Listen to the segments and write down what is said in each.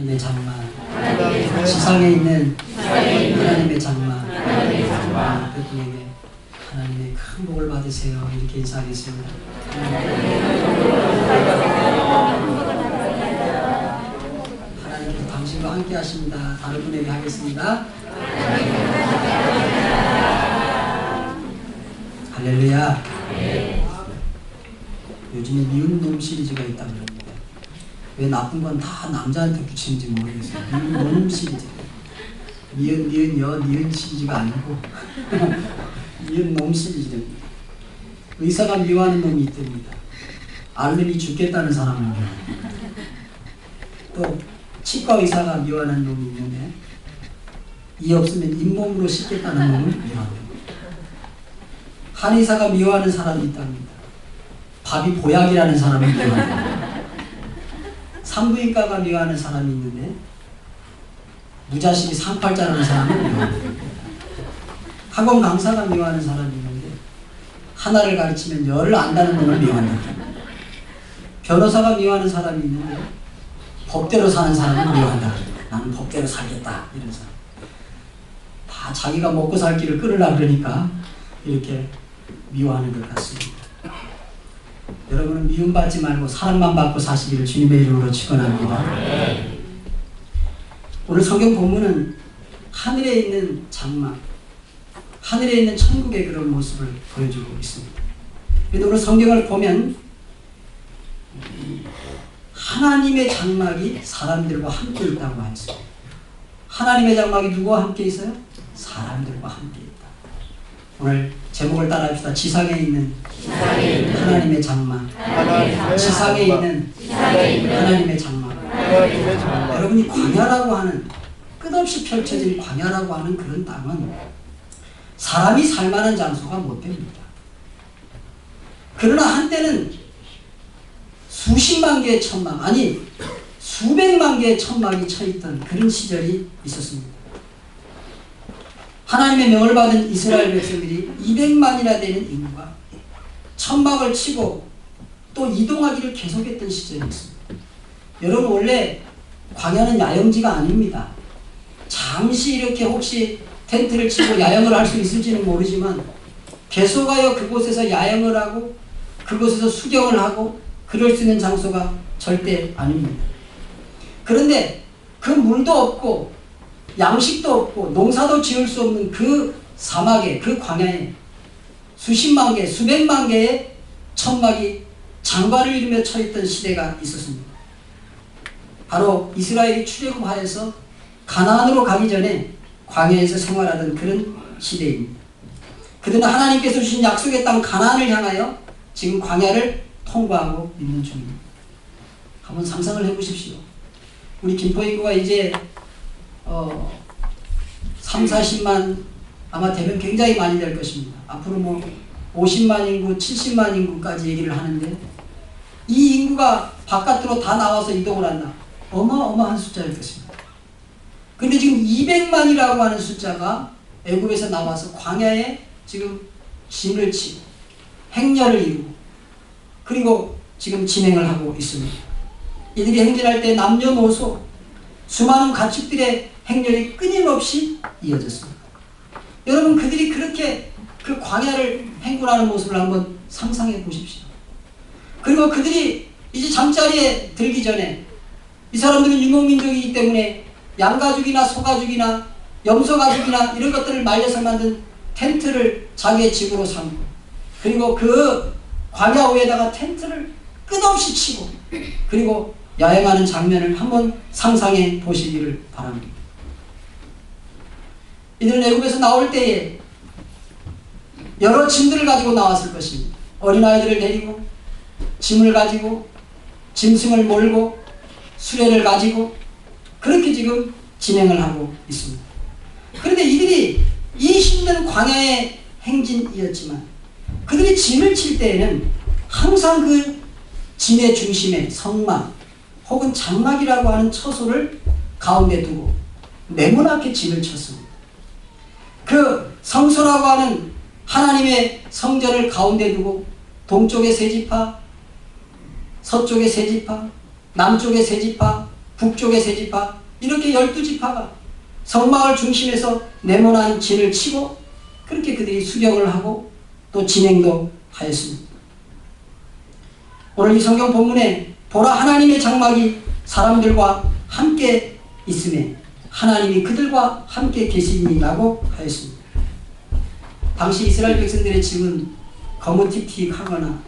하나님의 장막 지상에 있는 하나님의 장막 그분에게 하나님의 큰 복을 받으세요. 이렇게 인사하겠습니다. 하나님께서 당신과 함께 하십니다. 다른 분에게 하겠습니다. 할렐루야. 요즘에 미운 놈 시리즈가 그럽니다 왜 나쁜 건 다 남자한테 붙이는지 모르겠어요. 미운 시리즈. 미연, 니은, 여, 니은 시리즈가 아니고 미운 놈 시리즈입니다. 의사가 미워하는 놈이 있답니다. 앓으니 죽겠다는 사람을. 또 치과 의사가 미워하는 놈이 있는데 이 없으면 잇몸으로 씻겠다는 놈을 미워합니다. 한의사가 미워하는 사람이 있답니다. 밥이 보약이라는 사람을 미워합니다. 산부인과가 미워하는 사람이 있는데 무자식이 상팔자라는 사람을 미워합니다. 학원 강사가 미워하는 사람이 있는데 하나를 가르치면 열을 안다는 놈을 미워한다. 변호사가 미워하는 사람이 있는데 법대로 사는 사람을 미워한다. 나는 법대로 살겠다. 이런 사람. 다 자기가 먹고 살 길을 끊으려 그러니까 이렇게 미워하는 것 같습니다. 여러분은 미움받지 말고 사랑만 받고 사시기를 주님의 이름으로 축원합니다. 오늘 성경 본문은 하늘에 있는 장막, 하늘에 있는 천국의 그런 모습을 보여주고 있습니다. 그래도 오늘 성경을 보면 하나님의 장막이 사람들과 함께 있다고 했습니다. 하나님의 장막이 누구와 함께 있어요? 사람들과 함께 있다. 오늘 제목을 따라 합시다. 지상에 있는 하나님의 장막. 지상에 있는 하나님의 장막. 여러분이 광야라고 하는 끝없이 펼쳐진 광야라고 하는 그런 땅은 사람이 살만한 장소가 못 됩니다. 그러나 한때는 수십만 개의 천막 아니 수백만 개의 천막이 쳐있던 그런 시절이 있었습니다. 하나님의 명을 받은 이스라엘 백성들이 200만이나 되는 인구가 천막을 치고 또 이동하기를 계속했던 시절이 있습니다. 여러분 원래 광야는 야영지가 아닙니다. 잠시 이렇게 혹시 텐트를 치고 야영을 할 수 있을지는 모르지만 계속하여 그곳에서 야영을 하고 그곳에서 수경을 하고 그럴 수 있는 장소가 절대 아닙니다. 그런데 그 물도 없고 양식도 없고 농사도 지을 수 없는 그 사막에 그 광야에 수십만 개 수백만 개의 천막이 장관을 이루며 처했던 시대가 있었습니다. 바로 이스라엘이 출애굽하여서 가나안으로 가기 전에 광야에서 생활하던 그런 시대입니다. 그들은 하나님께서 주신 약속의 땅 가나안을 향하여 지금 광야를 통과하고 있는 중입니다. 한번 상상을 해보십시오. 우리 김포 인구가 이제 어, 3, 40만 아마 되면 굉장히 많이 될 것입니다. 앞으로 뭐 50만 인구, 70만 인구까지 얘기를 하는데 이 인구가 바깥으로 다 나와서 이동을 한다. 어마어마한 숫자일 것입니다. 근데 지금 200만이라고 하는 숫자가 애굽에서 나와서 광야에 지금 짐을 치고 행렬을 이루고 그리고 지금 진행을 하고 있습니다. 이들이 행진할 때 남녀노소 수많은 가축들의 행렬이 끊임없이 이어졌습니다. 여러분 그들이 그렇게 그 광야를 행군하는 모습을 한번 상상해 보십시오. 그리고 그들이 이제 잠자리에 들기 전에 이 사람들은 유목민족이기 때문에 양가죽이나 소가죽이나 염소가죽이나 이런 것들을 말려서 만든 텐트를 자기의 집으로 삼고 그리고 그 광야 위에다가 텐트를 끝없이 치고 그리고 야행하는 장면을 한번 상상해 보시기를 바랍니다. 이들은 애굽에서 나올 때에 여러 짐들을 가지고 나왔을 것입니다. 어린아이들을 데리고 짐을 가지고 짐승을 몰고 수레를 가지고 그렇게 지금 진행을 하고 있습니다. 그런데 이들이 이 힘든 광야의 행진이었지만 그들이 짐을 칠 때에는 항상 그 짐의 중심에 성막 혹은 장막이라고 하는 처소를 가운데 두고 네모나게 짐을 쳤습니다. 그 성소라고 하는 하나님의 성전을 가운데 두고 동쪽에 세 지파, 서쪽에 세 지파, 남쪽에 세 지파, 북쪽의 세 지파 이렇게 열두 지파가 성막을 중심에서 네모난 진을 치고 그렇게 그들이 수경을 하고 또 진행도 하였습니다. 오늘 이 성경 본문에 보라 하나님의 장막이 사람들과 함께 있음에 하나님이 그들과 함께 계시니라고 하였습니다. 당시 이스라엘 백성들의 집은 거무튀튀하거나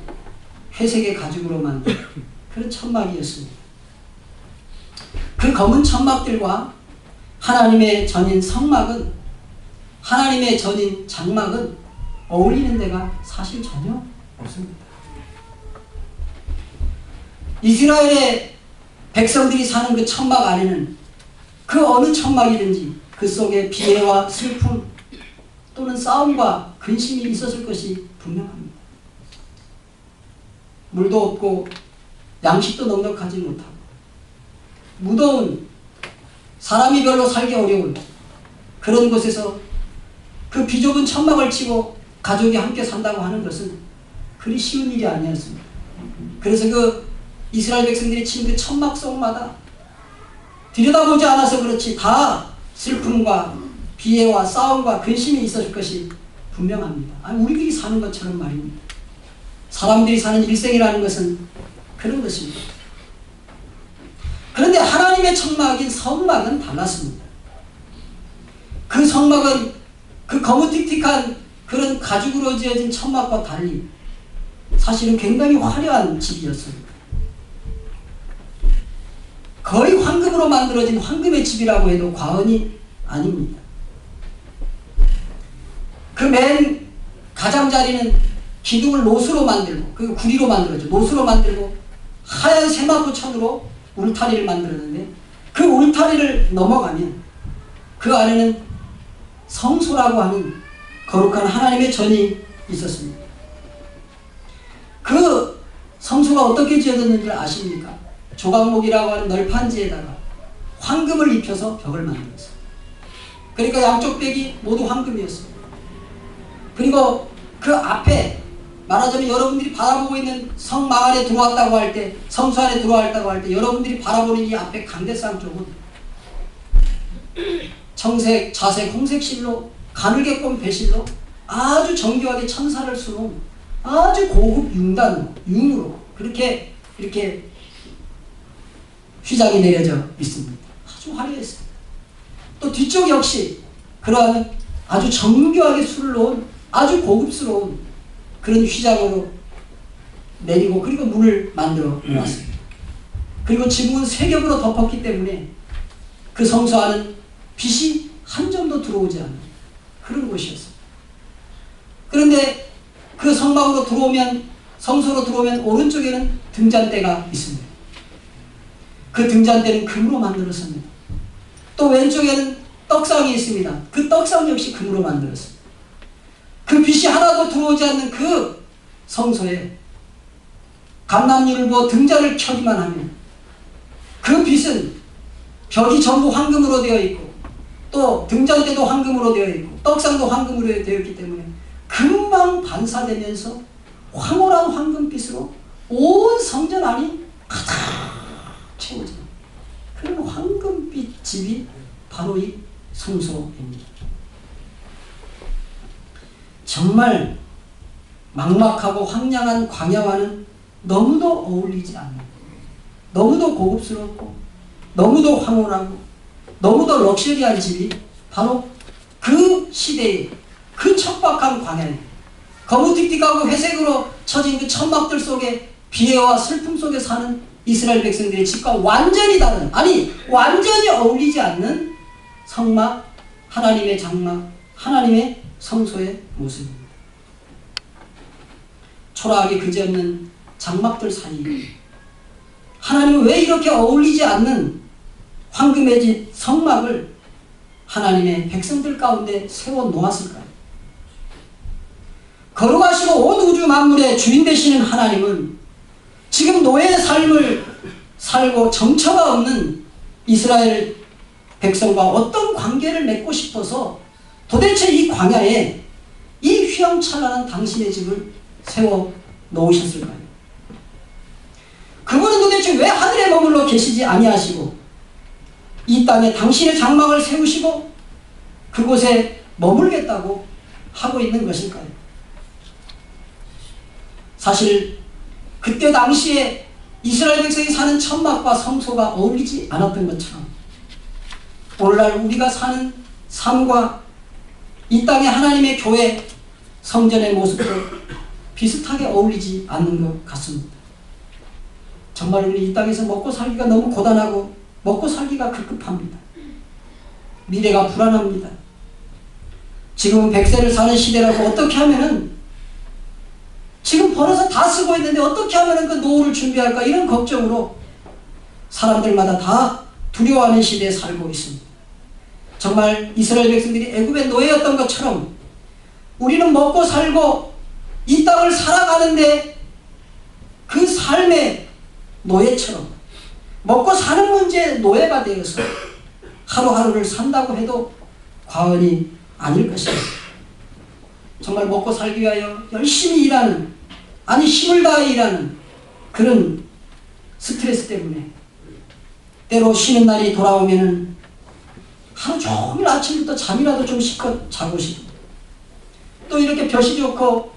회색의 가죽으로 만든 그런 천막이었습니다. 그 검은 천막들과 하나님의 전인 성막은 하나님의 전인 장막은 어울리는 데가 사실 전혀 없습니다. 이스라엘의 백성들이 사는 그 천막 안에는 그 어느 천막이든지 그 속에 비애와 슬픔 또는 싸움과 근심이 있었을 것이 분명합니다. 물도 없고 양식도 넉넉하지 못하고 무더운 사람이 별로 살기 어려운 그런 곳에서 그 비좁은 천막을 치고 가족이 함께 산다고 하는 것은 그리 쉬운 일이 아니었습니다. 그래서 그 이스라엘 백성들이 친 그 천막 속마다 들여다보지 않아서 그렇지 다 슬픔과 비애와 싸움과 근심이 있었을 것이 분명합니다. 아니, 우리들이 사는 것처럼 말입니다. 사람들이 사는 일생이라는 것은 그런 것입니다. 그런데 하나님의 천막인 성막은 달랐습니다. 그 성막은 그 거무틱틱한 그런 가죽으로 지어진 천막과 달리 사실은 굉장히 화려한 집이었습니다. 거의 황금으로 만들어진 황금의 집이라고 해도 과언이 아닙니다. 그 맨 가장자리는 기둥을 노수로 만들고 그 구리로 만들었죠. 노수로 만들고 하얀 세마포 천으로 울타리를 만들었는데 그 울타리를 넘어가면 그 안에는 성소라고 하는 거룩한 하나님의 전이 있었습니다. 그 성소가 어떻게 지어졌는지 아십니까? 조각목이라고 하는 널판지에다가 황금을 입혀서 벽을 만들었어요. 그러니까 양쪽 벽이 모두 황금이었습니다. 그리고 그 앞에 말하자면 여러분들이 바라보고 있는 성막 안에 들어왔다고 할 때, 성수 안에 들어왔다고 할 때, 여러분들이 바라보는 이 앞에 강대상 쪽은 청색, 자색, 홍색 실로, 가늘게 꼰 배실로 아주 정교하게 천사를 수놓은 아주 고급 융단으로, 융으로 그렇게 이렇게 휘장이 내려져 있습니다. 아주 화려했습니다. 또 뒤쪽 역시 그러한 아주 정교하게 술을 놓은 아주 고급스러운 그런 휘장으로 내리고 그리고 문을 만들어 놨습니다. 그리고 지붕은 세 겹으로 덮었기 때문에 그 성소 안은 빛이 한 점도 들어오지 않는 그런 곳이었습니다. 그런데 그 성막으로 들어오면 성소로 들어오면 오른쪽에는 등잔대가 있습니다. 그 등잔대는 금으로 만들었습니다. 또 왼쪽에는 떡상이 있습니다. 그 떡상 역시 금으로 만들었습니다. 그 빛이 하나도 들어오지 않는 그 성소에 부어 등잔을 켜기만 하면 그 빛은 벽이 전부 황금으로 되어 있고 또 등잔대도 황금으로 되어 있고 떡상도 황금으로 되어 있기 때문에 금방 반사되면서 황홀한 황금빛으로 온 성전 안이 가득 채워져 그런 황금빛 집이 바로 이 성소입니다. 정말 막막하고 황량한 광야와는 너무도 어울리지 않는 너무도 고급스럽고 너무도 황홀하고 너무도 럭셔리한 집이 바로 그 시대의 그 척박한 광야에 거무틱틱하고 회색으로 처진 그 천막들 속에 비애와 슬픔 속에 사는 이스라엘 백성들의 집과 완전히 다른 아니 완전히 어울리지 않는 성막 하나님의 장막 하나님의 성소의 모습입니다. 초라하게 그지없는 장막들 사이 하나님은 왜 이렇게 어울리지 않는 황금의 집 성막을 하나님의 백성들 가운데 세워 놓았을까요? 거룩하시고 온 우주 만물의 주인 되시는 하나님은 지금 노예의 삶을 살고 정처가 없는 이스라엘 백성과 어떤 관계를 맺고 싶어서 도대체 이 광야에 이 휘황찬란한 당신의 집을 세워 놓으셨을까요? 그분은 도대체 왜 하늘에 머물러 계시지 아니하시고 이 땅에 당신의 장막을 세우시고 그곳에 머물겠다고 하고 있는 것일까요? 사실 그때 당시에 이스라엘 백성이 사는 천막과 성소가 어울리지 않았던 것처럼 오늘날 우리가 사는 삶과 이 땅의 하나님의 교회 성전의 모습도 비슷하게 어울리지 않는 것 같습니다. 정말 우리 이 땅에서 먹고 살기가 너무 고단하고 먹고 살기가 급급합니다. 미래가 불안합니다. 지금은 100세를 사는 시대라고 어떻게 하면은 지금 벌어서 다 쓰고 있는데 어떻게 하면은 그 노후를 준비할까 이런 걱정으로 사람들마다 다 두려워하는 시대에 살고 있습니다. 정말 이스라엘 백성들이 애굽의 노예였던 것처럼 우리는 먹고 살고 이 땅을 살아가는데 그 삶의 노예처럼 먹고 사는 문제의 노예가 되어서 하루하루를 산다고 해도 과언이 아닐 것입니다. 정말 먹고 살기 위하여 열심히 일하는 아니 힘을 다해 일하는 그런 스트레스 때문에 때로 쉬는 날이 돌아오면은 하루 종일 아침부터 잠이라도 좀 실컷 자고 싶고 또 이렇게 볕이 좋고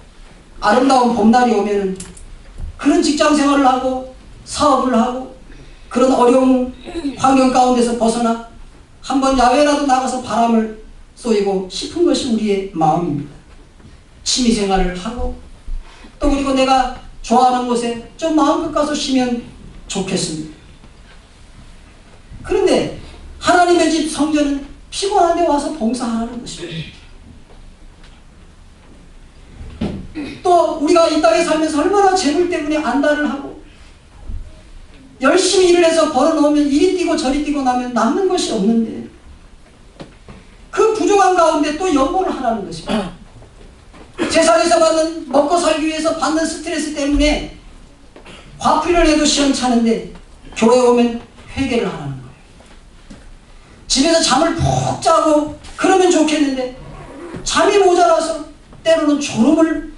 아름다운 봄날이 오면은 그런 직장 생활을 하고 사업을 하고 그런 어려운 환경 가운데서 벗어나 한번 야외라도 나가서 바람을 쏘이고 싶은 것이 우리의 마음입니다. 취미 생활을 하고 또 그리고 내가 좋아하는 곳에 좀 마음껏 가서 쉬면 좋겠습니다. 그런데 하나님의 집 성전은 피곤한데 와서 봉사하는 것입니다. 또 우리가 이 땅에 살면서 얼마나 재물 때문에 안달을 하고 열심히 일을 해서 벌어놓으면 이리 뛰고 저리 뛰고 나면 남는 것이 없는데 그 부족한 가운데 또 연보를 하라는 것입니다. 세상에서 받는 먹고 살기 위해서 받는 스트레스 때문에 화풀이를 해도 시원찮은데 교회 오면 회개를 하라는 거예요. 집에서 잠을 푹 자고 그러면 좋겠는데 잠이 모자라서 때로는 졸음을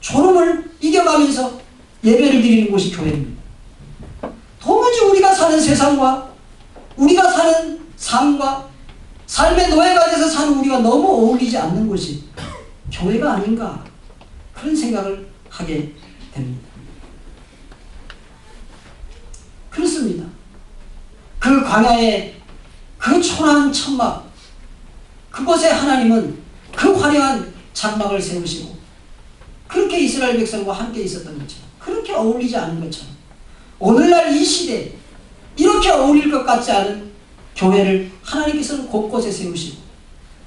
졸음을 이겨가면서 예배를 드리는 곳이 교회입니다. 도무지 우리가 사는 세상과 우리가 사는 삶과 삶의 노예가 돼서 사는 우리가 너무 어울리지 않는 곳이 교회가 아닌가 그런 생각을 하게 됩니다. 그렇습니다. 그 광야의 그 초라한 천막 그곳에 하나님은 그 화려한 장막을 세우시고 그렇게 이스라엘 백성과 함께 있었던 것처럼 그렇게 어울리지 않는 것처럼 오늘날 이 시대 이렇게 어울릴 것 같지 않은 교회를 하나님께서는 곳곳에 세우시고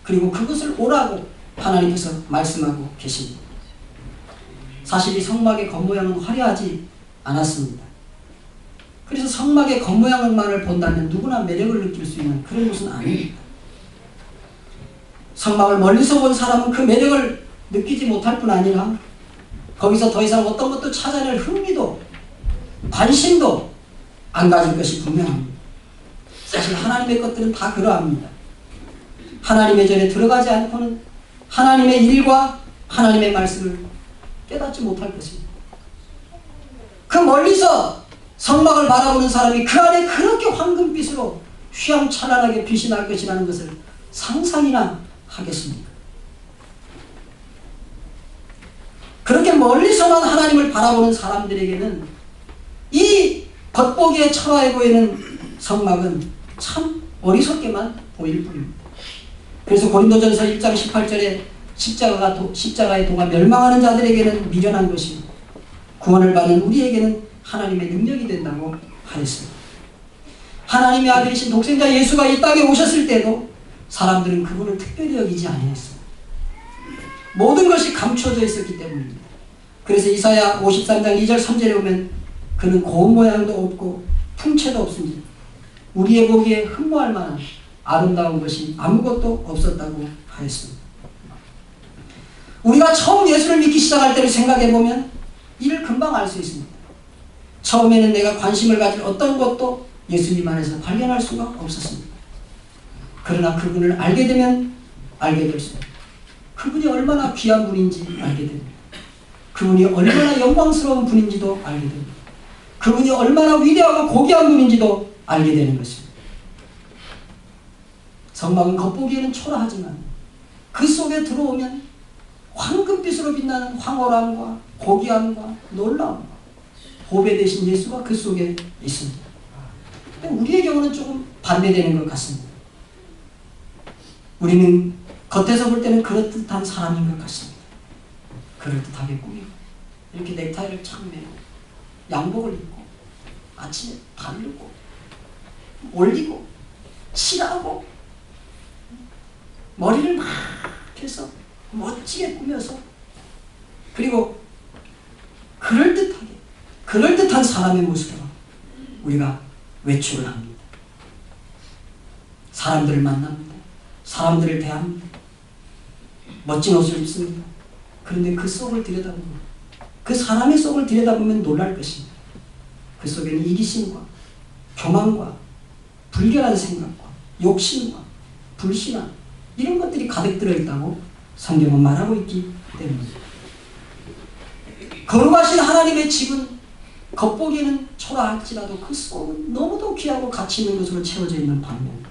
그리고 그것을 오라고 하나님께서 말씀하고 계십니다. 사실 이 성막의 겉모양은 화려하지 않았습니다. 그래서 성막의 겉모양만을 본다면 누구나 매력을 느낄 수 있는 그런 곳은 아닙니다. 성막을 멀리서 본 사람은 그 매력을 느끼지 못할 뿐 아니라 거기서 더 이상 어떤 것도 찾아낼 흥미도 관심도 안 가질 것이 분명합니다. 사실 하나님의 것들은 다 그러합니다. 하나님의 전에 들어가지 않고는 하나님의 일과 하나님의 말씀을 깨닫지 못할 것입니다. 그 멀리서 성막을 바라보는 사람이 그 안에 그렇게 황금빛으로 휘황찬란하게 빛이 날 것이라는 것을 상상이나 하겠습니까? 그렇게 멀리서만 하나님을 바라보는 사람들에게는 이 겉보기에 초라해 보이는 성막은 참 어리석게만 보일 뿐입니다. 그래서 고린도전서 1장 18절에 십자가가 도, 십자가의 도가 멸망하는 자들에게는 미련한 것이고 구원을 받는 우리에게는 하나님의 능력이 된다고 하였습니다. 하나님의 아들이신 독생자 예수가 이 땅에 오셨을 때도 사람들은 그분을 특별히 여기지 아니했습니다. 모든 것이 감춰져 있었기 때문입니다. 그래서 이사야 53장 2절 3절에 보면 그는 고운 모양도 없고 풍채도 없으니 우리의 보기에 흠모할 만한 아름다운 것이 아무것도 없었다고 하였습니다. 우리가 처음 예수를 믿기 시작할 때를 생각해 보면 이를 금방 알 수 있습니다. 처음에는 내가 관심을 가질 어떤 것도 예수님 안에서 발견할 수가 없었습니다. 그러나 그분을 알게 되면 알게 될수록 그분이 얼마나 귀한 분인지 알게 됩니다. 그분이 얼마나 영광스러운 분인지도 알게 됩니다. 그분이 얼마나 위대하고 고귀한 분인지도 알게 되는 것입니다. 성막은 겉보기에는 초라하지만 그 속에 들어오면 황금빛으로 빛나는 황홀함과 고귀함과 놀라움과 보배 대신 예수가 그 속에 있습니다. 우리의 경우는 조금 반대되는 것 같습니다. 우리는 겉에서 볼 때는 그럴듯한 사람인 것 같습니다. 그럴듯하게 꾸미고 이렇게 넥타이를 착 매고 양복을 입고 아침에 바르고 올리고 칠하고 머리를 막 해서 멋지게 꾸며서 그리고 그럴듯하게 그럴듯한 사람의 모습으로 우리가 외출을 합니다. 사람들을 만납니다. 사람들을 대합니다. 멋진 옷을 입습니다. 그런데 그 속을 들여다보면 그 사람의 속을 들여다보면 놀랄 것입니다. 그 속에는 이기심과 교만과 불결한 생각과 욕심과 불신앙 이런 것들이 가득 들어있다고 성경은 말하고 있기 때문입니다. 거룩하신 하나님의 집은 겉보기에는 초라할지라도 그 속은 너무도 귀하고 가치 있는 것으로 채워져 있는 반면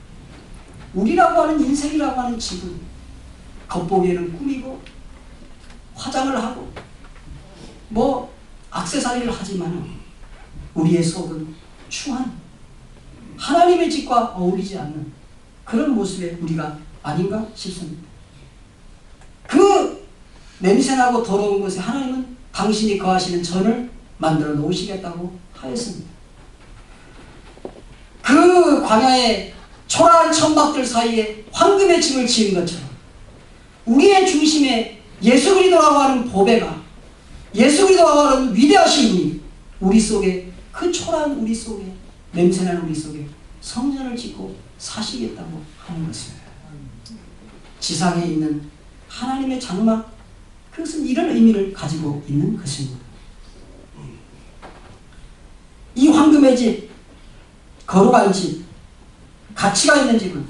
우리라고 하는 인생이라고 하는 집은 겉보기에는 꾸미고 화장을 하고 뭐 악세사리를 하지만 우리의 속은 추한 하나님의 집과 어울리지 않는 그런 모습의 우리가 아닌가 싶습니다. 그 냄새나고 더러운 곳에 하나님은 당신이 거하시는 전을 만들어 놓으시겠다고 하였습니다. 그 광야의 초라한 천막들 사이에 황금의 집을 지은 것처럼 우리의 중심에 예수 그리스도라고 하는 보배가 예수 그리스도라고 하는 위대하신 분이 우리 속에 그 초라한 우리 속에 냄새나는 우리 속에 성전을 짓고 사시겠다고 하는 것입니다. 지상에 있는 하나님의 장막 그것은 이런 의미를 가지고 있는 것입니다. 이 황금의 집, 거룩한 집, 가치가 있는 집은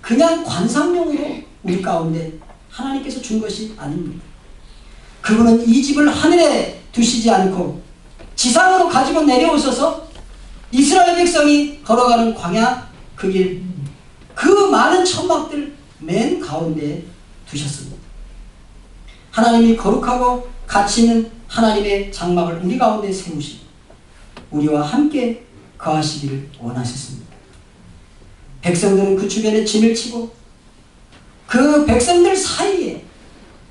그냥 관상용으로 우리 가운데 하나님께서 준 것이 아닙니다. 그분은 이 집을 하늘에 두시지 않고 지상으로 가지고 내려오셔서 이스라엘 백성이 걸어가는 광야 그 길, 그 많은 천막들 맨 가운데 두셨습니다. 하나님이 거룩하고 가치 있는 하나님의 장막을 우리 가운데 세우시고 우리와 함께 거하시기를 원하셨습니다. 백성들은 그 주변에 진을 치고 그 백성들 사이에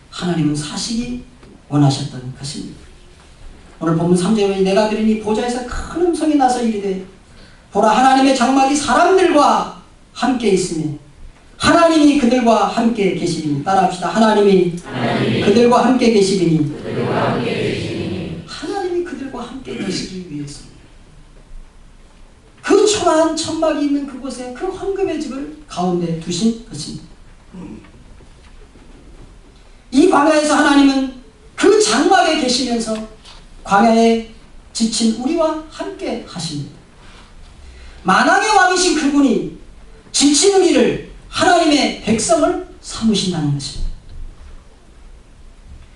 하나님은 사시기 원하셨던 것입니다. 오늘 본문 3절에 내가 들으니 보좌에서 큰 음성이 나서 이르되 보라 하나님의 장막이 사람들과 함께 있으며 하나님이 그들과 함께 계시리니 따라합시다. 하나님이, 하나님이 그들과 함께 계시리니 하나님이 그들과 함께 계시기 위해서입니다. 그 초라한 천막이 있는 그곳에 그 황금의 집을 가운데 두신 것입니다. 이 광야에서 하나님은 그 장막에 계시면서 광야에 지친 우리와 함께 하십니다. 만왕의 왕이신 그분이 지친 우리를 하나님의 백성을 삼으신다는 것입니다.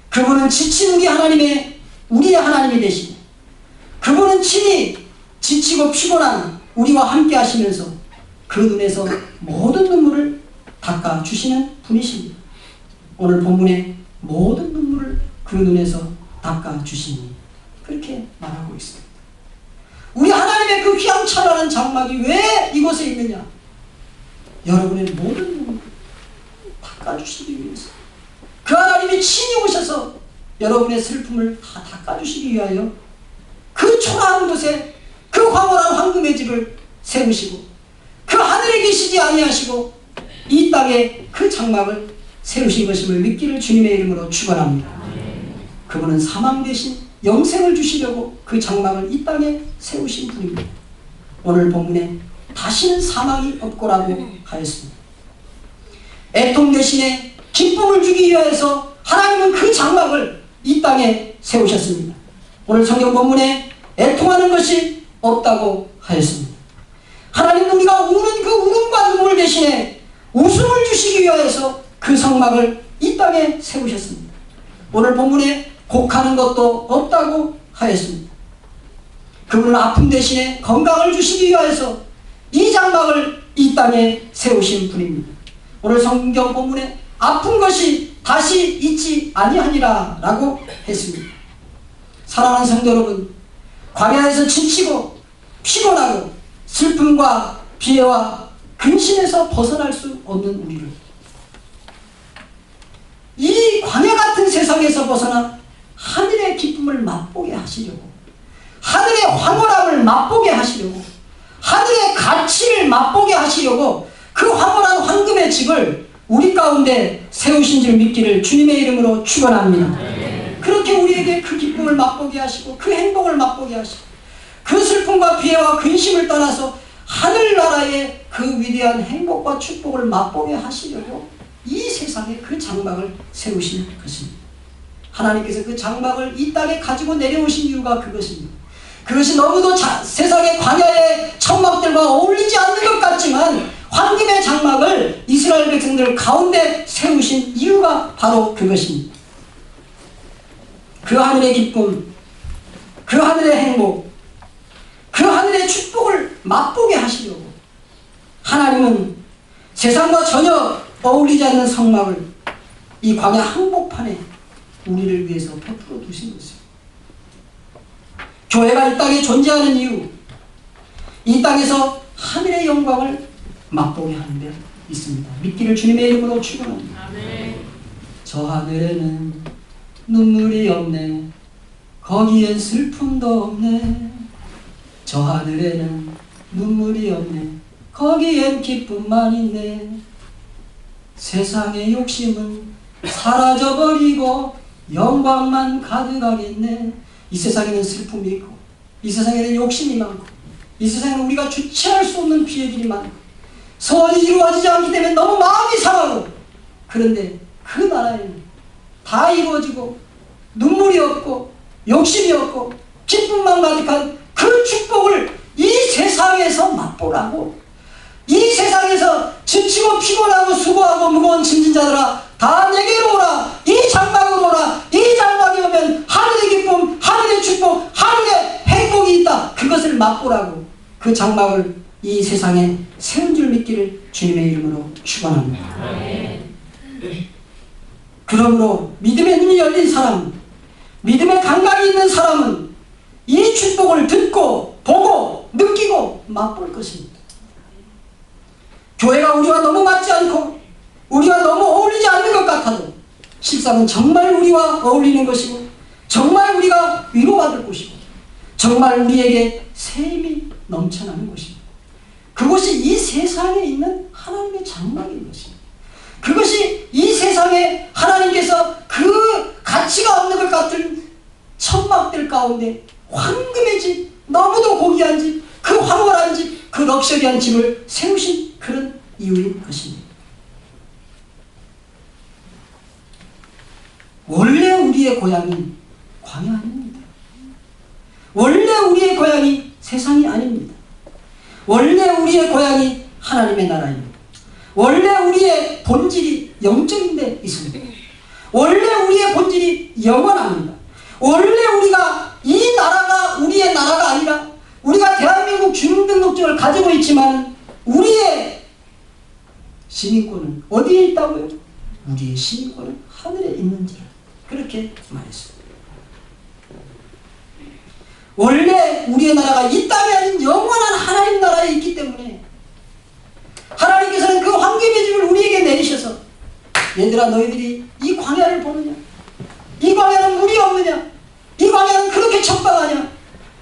그분은 지친 우리 하나님의 우리의 하나님이 되시니 그분은 친히 지치고 피곤한 우리와 함께 하시면서 그 눈에서 모든 눈물을 닦아 주시는 분이십니다. 오늘 본문의 모든 눈물을 그 눈에서 닦아 주시니 그렇게 말하고 있습니다. 우리 하나님의 그 휘황찬란한 장막이 왜 이곳에 있느냐? 여러분의 모든 눈물을 닦아주시기 위해서 그 하나님이 친히 오셔서 여러분의 슬픔을 다 닦아주시기 위하여 그 초라한 곳에 그 황홀한 황금의 집을 세우시고 그 하늘에 계시지 아니하시고 이 땅에 그 장막을 세우신 것임을 믿기를 주님의 이름으로 축원합니다. 그분은 사망 대신 영생을 주시려고 그 장막을 이 땅에 세우신 분입니다. 오늘 본문에 다시는 사망이 없고라고 하였습니다. 애통 대신에 기쁨을 주기 위해서 하나님은 그 장막을 이 땅에 세우셨습니다. 오늘 성경 본문에 애통하는 것이 없다고 하였습니다. 하나님은 우리가 우는 그 울음과 눈물 대신에 웃음을 주시기 위해서 그 성막을 이 땅에 세우셨습니다. 오늘 본문에 곡하는 것도 없다고 하였습니다. 그분은 아픔 대신에 건강을 주시기 위해서 이 장막을 이 땅에 세우신 분입니다. 오늘 성경 본문에 아픈 것이 다시 있지 아니하니라 라고 했습니다. 사랑하는 성도 여러분 광야에서 지치고 피곤하고 슬픔과 비애와 근심에서 벗어날 수 없는 우리를 이 광야 같은 세상에서 벗어나 하늘의 기쁨을 맛보게 하시려고 하늘의 황홀함을 맛보게 하시려고 하늘의 가치를 맛보게 하시려고 그 황홀한 황금의 집을 우리 가운데 세우신 줄 믿기를 주님의 이름으로 축원합니다. 그렇게 우리에게 그 기쁨을 맛보게 하시고 그 행복을 맛보게 하시고 그 슬픔과 비애와 근심을 떠나서 하늘나라의 그 위대한 행복과 축복을 맛보게 하시려고 이 세상에 그 장막을 세우신 것입니다. 하나님께서 그 장막을 이 땅에 가지고 내려오신 이유가 그것입니다. 그것이 너무도 자, 세상의 광야의 천막들과 어울리지 않는 것 같지만 황금의 장막을 이스라엘 백성들 가운데 세우신 이유가 바로 그것입니다. 그 하늘의 기쁨, 그 하늘의 행복, 그 하늘의 축복을 맛보게 하시려고 하나님은 세상과 전혀 어울리지 않는 성막을 이 광야 한복판에 우리를 위해서 베풀어 두신 것입니다. 교회가 이 땅에 존재하는 이유, 이 땅에서 하늘의 영광을 맛보게 하는 데 있습니다. 믿기를 주님의 이름으로 축원합니다. 저 하늘에는 눈물이 없네. 거기엔 슬픔도 없네. 저 하늘에는 눈물이 없네. 거기엔 기쁨만 있네. 세상의 욕심은 사라져버리고 영광만 가득하겠네. 이 세상에는 슬픔이 있고, 이 세상에는 욕심이 많고, 이 세상에는 우리가 주체할 수 없는 비애들이 많고, 소원이 이루어지지 않기 때문에 너무 마음이 상하고, 그런데 그 나라에는 다 이루어지고, 눈물이 없고, 욕심이 없고, 기쁨만 가득한 그 축복을 이 세상에서 맛보라고 이 세상에서 지치고 피곤하고 수고하고 무거운 짐진 자들아 다 내게로 오라 이 장막으로 오라 이 기쁨 축복 하늘의 행복이 있다. 그것을 맛보라고 그 장막을 이 세상에 세운 줄 믿기를 주님의 이름으로 축원합니다. 그러므로 믿음의 눈이 열린 사람 믿음의 감각이 있는 사람은 이 축복을 듣고 보고 느끼고 맛볼 것입니다. 교회가 우리와 너무 맞지 않고 우리와 너무 어울리지 않는 것 같아도 실상은 정말 우리와 어울리는 것이고 정말 위로받을 곳이고 정말 우리에게 샘이 넘쳐나는 것입니다. 그것이 이 세상에 있는 하나님의 장막인 것입니다. 그것이 이 세상에 하나님께서 그 가치가 없는 것 같은 천막들 가운데 황금의 집, 너무도 고귀한 집, 그 황홀한 집, 그 럭셔리한 집을 세우신 그런 이유인 것입니다. 원래 우리의 고향이 광야 아닙니다. 원래 우리의 고향이 세상이 아닙니다. 원래 우리의 고향이 하나님의 나라입니다. 원래 우리의 본질이 영적인 데 있습니다. 원래 우리의 본질이 영원합니다. 원래 우리가 이 나라가 우리의 나라가 아니라 우리가 대한민국 주민등록증을 가지고 있지만 우리의 시민권은 어디에 있다고요? 우리의 시민권은 하늘에 있는지라 그렇게 말했습니다. 원래 우리의 나라가 이 땅에 아닌 영원한 하나님 나라에 있기 때문에 하나님께서는 그 황금의 집을 우리에게 내리셔서 얘들아 너희들이 이 광야를 보느냐? 이 광야는 물이 없느냐? 이 광야는 그렇게 척박하냐?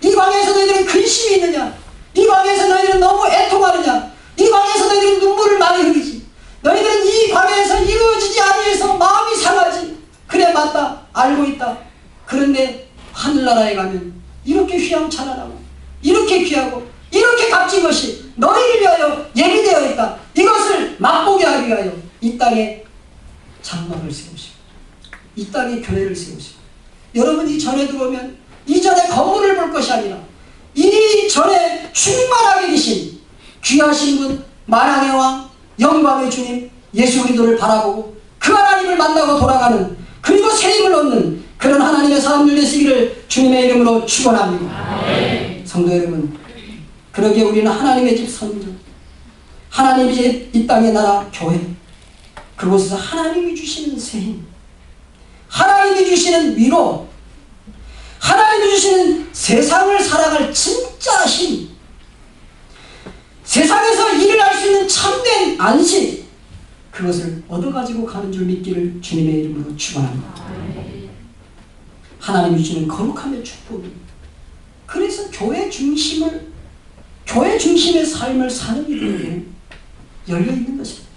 이 광야에서 너희들은 근심이 있느냐? 이 광야에서 너희들은 너무 애통하느냐? 이 광야에서 너희들은 눈물을 많이 흘리지? 너희들은 이 광야에서 이루어지지 않으해서 마음이 상하지? 그래 맞다. 알고 있다. 그런데 하늘나라에 가면 이렇게 휘황찬란하고 이렇게 귀하고 이렇게 값진 것이 너희를 위하여 예비되어 있다. 이것을 맛보게 하기 위하여 이 땅에 장막을 세우시고 이 땅에 교회를 세우시고 여러분이 전에 들어오면 이전에 건물을 볼 것이 아니라 이전에 충만하게 계신 귀하신 분 만왕의 왕 영광의 주님 예수 그리스도를 바라보고 그 하나님을 만나고 돌아가는 그리고 새 힘을 얻는 그런 하나님의 사람들 되시기를 주님의 이름으로 축원합니다. 성도 여러분 그러기에 우리는 하나님의 집 선조 하나님의 집이 땅의 나라 교회 그곳에서 하나님이 주시는 세임, 하나님이 주시는 위로, 하나님이 주시는 세상을 살아갈 진짜 힘, 세상에서 일을 할 수 있는 참된 안식, 그것을 얻어가지고 가는 줄 믿기를 주님의 이름으로 축원합니다. 하나님이 주시는 거룩함의 축복이 그래서 교회 중심을 교회 중심의 삶을 사는 이들에게 열려 있는 것입니다.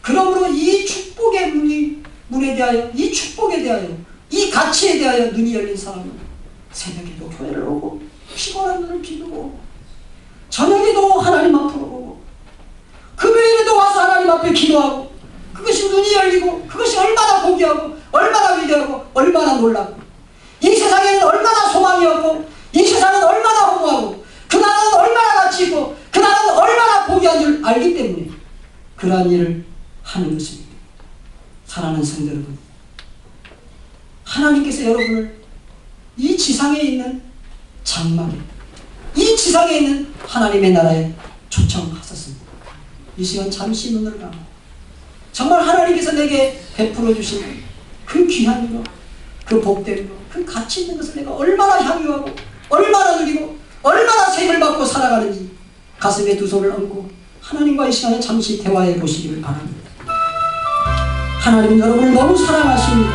그러므로 이 축복의 문이 문에 대하여 이 축복에 대하여 이 가치에 대하여 눈이 열린 사람은 새벽에도 교회를 오고 피곤한 눈을 비우고 저녁에도 하나님 앞으로 오고 금요일에도 와서 하나님 앞에 기도하고 그것이 눈이 열리고 그것이 얼마나 고귀하고 얼마나 위대하고 얼마나 놀라고 이 세상에는 얼마나 소망이 없고 이 세상은 얼마나 허무하고 그 나라는 얼마나 가치 있고 그 나라는 얼마나 고귀한 줄 알기 때문에 그러한 일을 하는 것입니다. 사랑하는 성도 여러분 하나님께서 여러분을 이 지상에 있는 장막에 이 지상에 있는 하나님의 나라에 초청하셨습니다. 이 시간 잠시 눈을 감아 정말 하나님께서 내게 베풀어 주신 그 귀한 것, 그 복된 것, 그 가치 있는 것을 내가 얼마나 향유하고 얼마나 누리고 얼마나 생을 받고 살아가는지 가슴에 두 손을 얹고 하나님과 이 시간에 잠시 대화해 보시기를 바랍니다. 하나님 여러분을 너무 사랑하십니다.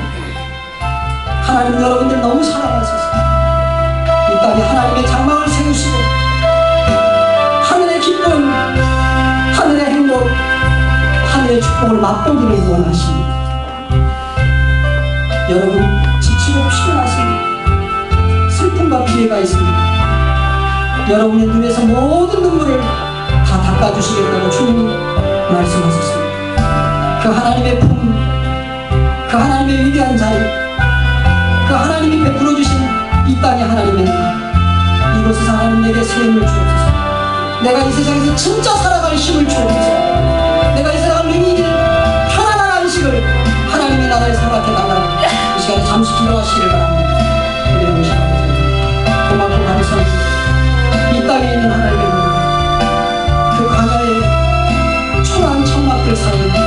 하나님 여러분들 너무 사랑하셔서 이 땅에 하나님의 장막을 세우시고 하늘의 기쁨, 하늘의 행복, 하늘의 축복을 맛보기를 원하십니다. 여러분 피해가 있습니다. 여러분의 눈에서 모든 눈물을 다 닦아주시겠다고 주님이 말씀하셨습니다. 그 하나님의 품, 그 하나님의 위대한 자리, 그 하나님이 베풀어 주신 이 땅의 하나님의 이곳에서 하나님 내게 세임을 주옵소서. 내가 이 세상에서 진짜 살아갈 힘을 주옵소서. 내가 이 세상을 능히 편안한 안식을 하나님의 나라에 생각해 달라고 이 시간에 잠시 기도하시기를 바랍니다. 땅에 있는 하나님의 나라, 그 광야의 초라한 천막들 사이에